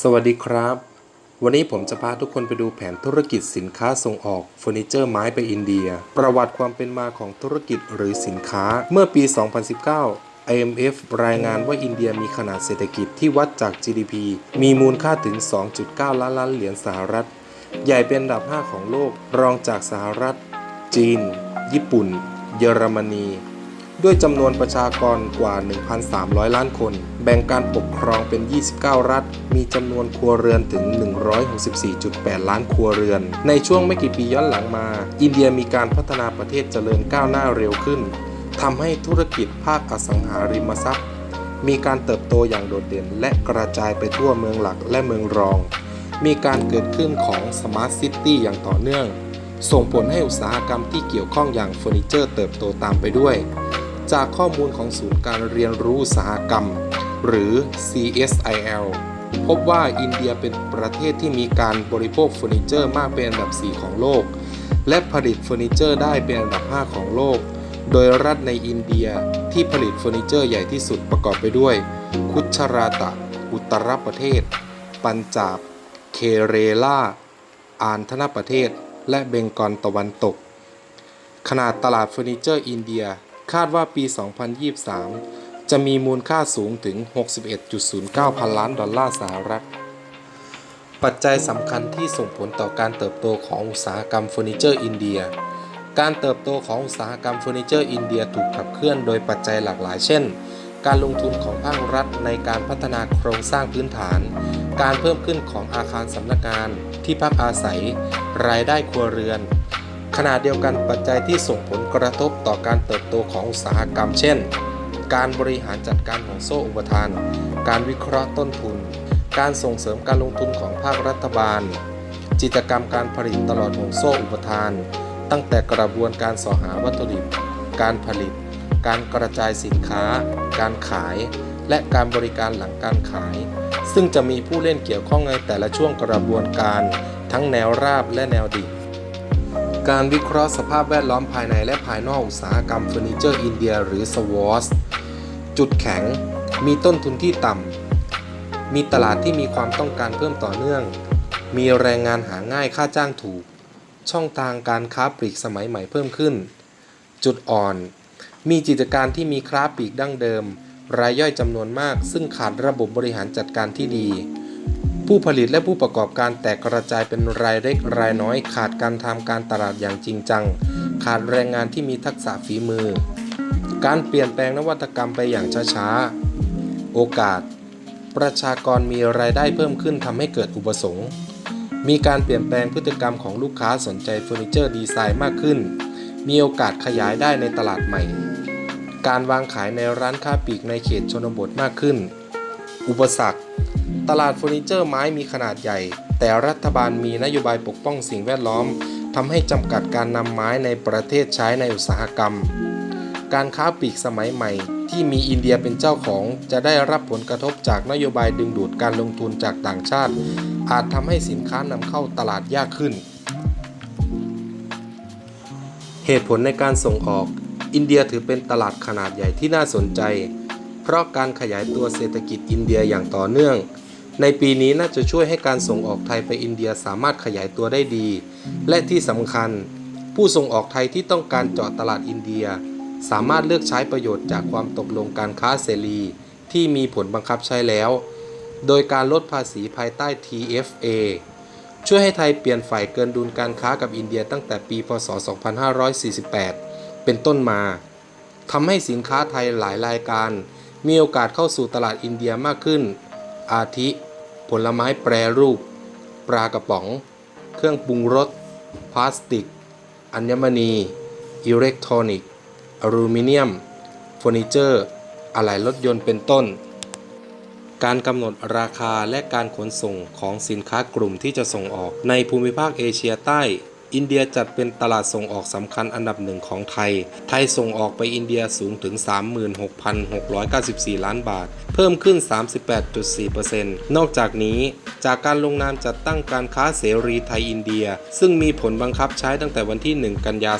สวัสดีครับ วันนี้ผมจะพาทุกคนไปดูแผนธุรกิจสินค้าส่งออกเฟอร์นิเจอร์ไม้ไปอินเดีย ประวัติความเป็นมาของธุรกิจหรือสินค้าเมื่อปี 2019 IMF รายงานว่าอินเดียมีขนาดเศรษฐกิจที่วัดจาก GDP มีมูลค่าถึง 2.9 ล้านล้านเหรียญสหรัฐ ใหญ่เป็นอันดับ 5 ของโลก รองจากสหรัฐ จีน ญี่ปุ่น เยอรมนี ด้วยจำนวนประชากรกว่า 1,300 ล้านคน แบ่งการปกครองเป็น 29 รัฐ มีจำนวนครัวเรือนถึง 164.8 ล้านครัวเรือน ในช่วงไม่กี่ปีย้อนหลังมา อินเดียมีการพัฒนาประเทศเจริญก้าวหน้าเร็วขึ้นทำให้ธุรกิจภาคอสังหาริมทรัพย์ มีการเติบโตอย่างโดดเด่น และกระจายไปทั่วเมืองหลักและเมืองรอง มีการเกิดขึ้นของ Smart City อย่างต่อเนื่องส่งผลให้อุตสาหกรรมที่เกี่ยวข้องอย่างเฟอร์นิเจอร์เติบโตตามไปด้วย จากข้อมูลของศูนย์การเรียนรู้อุตสาหกรรม หรือ CSIL พบว่าอินเดียเป็นประเทศที่มีการบริโภคเฟอร์นิเจอร์มากเป็นอันดับ 4 ของโลก และผลิตเฟอร์นิเจอร์ได้เป็นอันดับ 5 ของโลก โดยรัฐในอินเดียที่ผลิตเฟอร์นิเจอร์ใหญ่ที่สุดประกอบไปด้วย คุชราตะ อุตรประเทศ ปัญจาบ เคเรลาอานธนประเทศ และเบงกอลตะวันตก ขนาดตลาดเฟอร์นิเจอร์อินเดีย คาดว่าปี 2023 จะมีมูลค่าสูงถึง 61.09 พันล้านดอลลาร์สหรัฐ ปัจจัยสำคัญที่ส่งผลต่อการเติบโตของอุตสาหกรรมเฟอร์นิเจอร์อินเดีย การเติบโตของอุตสาหกรรมเฟอร์นิเจอร์อินเดียถูกขับเคลื่อนโดยปัจจัยหลากหลายเช่นการลงทุนของภาครัฐในการพัฒนาโครงสร้างพื้นฐาน การเพิ่มขึ้นของอาคารสำนักงาน ที่พักอาศัย รายได้ครัวเรือน ขณะเดียวกันปัจจัยที่ส่งผลกระทบต่อการเติบโตของอุตสาหกรรม เช่น การบริหารจัดการของโซ่อุปทาน การวิเคราะห์ต้นทุน การส่งเสริมการลงทุนของภาครัฐบาล จิตกรรมการผลิตตลอดห่วงโซ่อุปทาน ตั้งแต่กระบวนการสอหาวัตถุดิบ การผลิต การกระจายสินค้า การขาย และการบริการหลังการขาย ซึ่งจะมีผู้เล่นเกี่ยวข้องในแต่ละช่วงกระบวนการ ทั้งแนวราบและแนวดิ่ง การวิเคราะห์สภาพแวดล้อมภายในและภายนอกอุตสาหกรรมเฟอร์นิเจอร์อินเดียหรือ SWOT จุดแข็ง มีต้นทุนที่ต่ำ มีตลาดที่มีความต้องการเพิ่มต่อเนื่อง มีแรงงานหาง่ายค่าจ้างถูก ช่องทางการค้าปลีกสมัยใหม่เพิ่มขึ้น จุดอ่อน มีกิจการที่มีค้าปลีกดั้งเดิม รายย่อยจำนวนมาก ซึ่งขาดระบบบริหารจัดการที่ดี ผู้ผลิตและผู้ประกอบการแตกกระจายเป็นรายเล็กรายน้อย ขาดการทำการตลาดอย่างจริงจัง ขาดแรงงานที่มีทักษะฝีมือ การเปลี่ยนแปลงนวัตกรรมไปอย่างช้าๆ โอกาส ประชากรมีรายได้เพิ่มขึ้นทำให้เกิดอุปสงค์มีการเปลี่ยนแปลงพฤติกรรมของลูกค้าสนใจเฟอร์นิเจอร์ดีไซน์มากขึ้น มีโอกาสขยายได้ในตลาดใหม่ การวางขายในร้านค้าปลีกในเขตชนบทมากขึ้น อุปสรรค ตลาดเฟอร์นิเจอร์ไม้มีขนาดใหญ่ แต่รัฐบาลมีนโยบายปกป้องสิ่งแวดล้อมทำให้จำกัดการนำไม้ในประเทศใช้ในอุตสาหกรรม การค้าปลีกสมัยใหม่ ที่มีอินเดียเป็นเจ้าของจะได้รับผลกระทบจากนโยบายดึงดูดการลงทุนจากต่างชาติ อาจทำให้สินค้านำเข้าตลาดยากขึ้น เหตุผลในการส่งออก อินเดียถือเป็นตลาดขนาดใหญ่ที่น่าสนใจ เพราะการขยายตัวเศรษฐกิจอินเดียอย่างต่อเนื่อง ในปีนี้น่าจะช่วยให้การส่งออกไทยไปอินเดียสามารถขยายตัวได้ดี และที่สำคัญ ผู้ส่งออกไทยที่ต้องการเจาะตลาดอินเดีย สามารถเลือกใช้ประโยชน์จากความตกลงการค้าเสรี ที่มีผลบังคับใช้แล้ว โดยการลดภาษีภายใต้ TFA ช่วยให้ไทยเปลี่ยนฝ่ายเกินดุลการค้ากับอินเดียตั้งแต่ปี พศ 2548 เป็นต้นมาทำให้สินค้าไทยหลายรายการ มีโอกาสเข้าสู่ตลาดอินเดียมากขึ้น อาทิ ผลไม้แปรรูป ปลากระป๋อง เครื่องปรุงรส พลาสติก อัญมณี อิเล็กทรอนิกส์อลูมิเนียม เฟอร์นิเจอร์ อะไหล่รถยนต์เป็นต้น การกำหนดราคาและการขนส่งของสินค้ากลุ่มที่จะส่งออกในภูมิภาคเอเชียใต้ อินเดียจัดเป็นตลาดส่งออกสำคัญอันดับหนึ่งของไทย ไทยส่งออกไปอินเดียสูงถึง 36,694 ล้านบาท เพิ่มขึ้น 38.4%นอกจากนี้ จากการลงนามจัดตั้งการค้าเสรีไทยอินเดีย ซึ่งมีผลบังคับใช้ตั้งแต่วันที่ 1 กันยา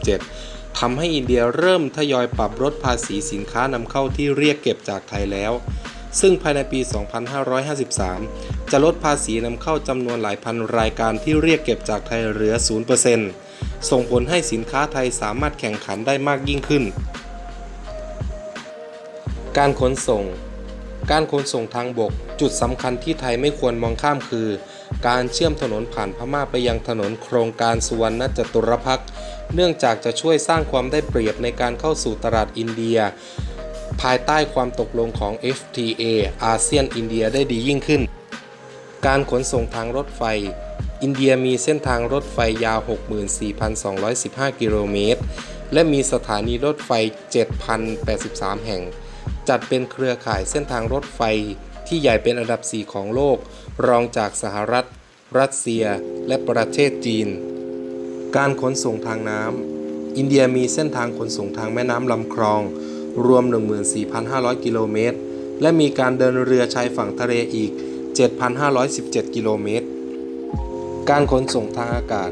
2547ทำให้อินเดียเริ่มทยอยปรับลดภาษีสินค้านำเข้าที่เรียกเก็บจากไทยแล้ว ซึ่งภายในปี 2553 จะลดภาษีนำเข้าจำนวนหลายพันรายการที่เรียกเก็บจากไทยเหลือ 0%ส่งผลให้สินค้าไทยสามารถแข่งขันได้มากยิ่งขึ้น การขนส่ง การขนส่งทางบก จุดสำคัญที่ไทยไม่ควรมองข้ามคือ การเชื่อมถนนผ่านพม่าไปยังถนนโครงการสุวรรณจตุรพักษ์เนื่องจากจะช่วยสร้างความได้เปรียบในการเข้าสู่ตลาดอินเดีย ภายใต้ความตกลงของ FTA อาเซียนอินเดียได้ดียิ่งขึ้น การขนส่งทางรถไฟ อินเดียมีเส้นทางรถไฟยาว 64,215 กิโลเมตร และมีสถานีรถไฟ 7,083 แห่ง จัดเป็นเครือข่ายเส้นทางรถไฟที่ใหญ่เป็นอันดับ 4 ของโลก รองจากสหรัฐ รัสเซีย และประเทศจีน การขนส่งทางน้ำอินเดียมีเส้นทางขนส่งทางแม่น้ำลำคลอง รวม 14,500 กิโลเมตร และมีการเดินเรือชายฝั่งทะเลอีก 7,517 กิโลเมตร การขนส่งทางอากาศ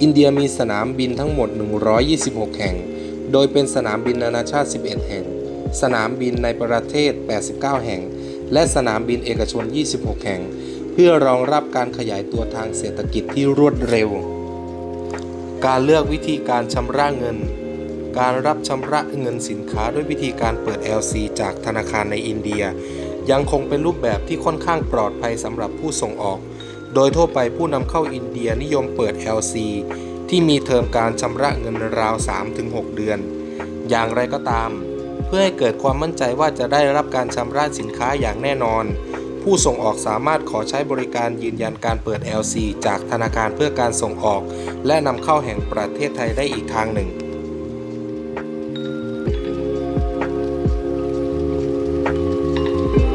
อินเดียมีสนามบินทั้งหมด 126 แห่ง โดยเป็นสนามบินนานาชาติ 11 แห่ง สนามบินในประเทศ 89 แห่ง และสนามบินเอกชน 26 แห่ง เพื่อรองรับการขยายตัวทางเศรษฐกิจที่รวดเร็ว การเลือกวิธีการชำระเงิน การรับชำระเงินสินค้าด้วยวิธีการเปิด LC จากธนาคารในอินเดีย ยังคงเป็นรูปแบบที่ค่อนข้างปลอดภัยสำหรับผู้ส่งออก โดยทั่วไปผู้นำเข้าอินเดียนิยมเปิด LC ที่มีเทอมการชำระเงินราว 3-6 เดือน อย่างไรก็ตาม เพื่อให้เกิดความมั่นใจว่าจะได้รับการชำระสินค้าอย่างแน่นอน ผู้ส่งออกสามารถขอใช้บริการยืนยันการเปิด LC จากธนาคารเพื่อการส่งออก และนำเข้าแห่งประเทศไทยได้อีกทางหนึ่ง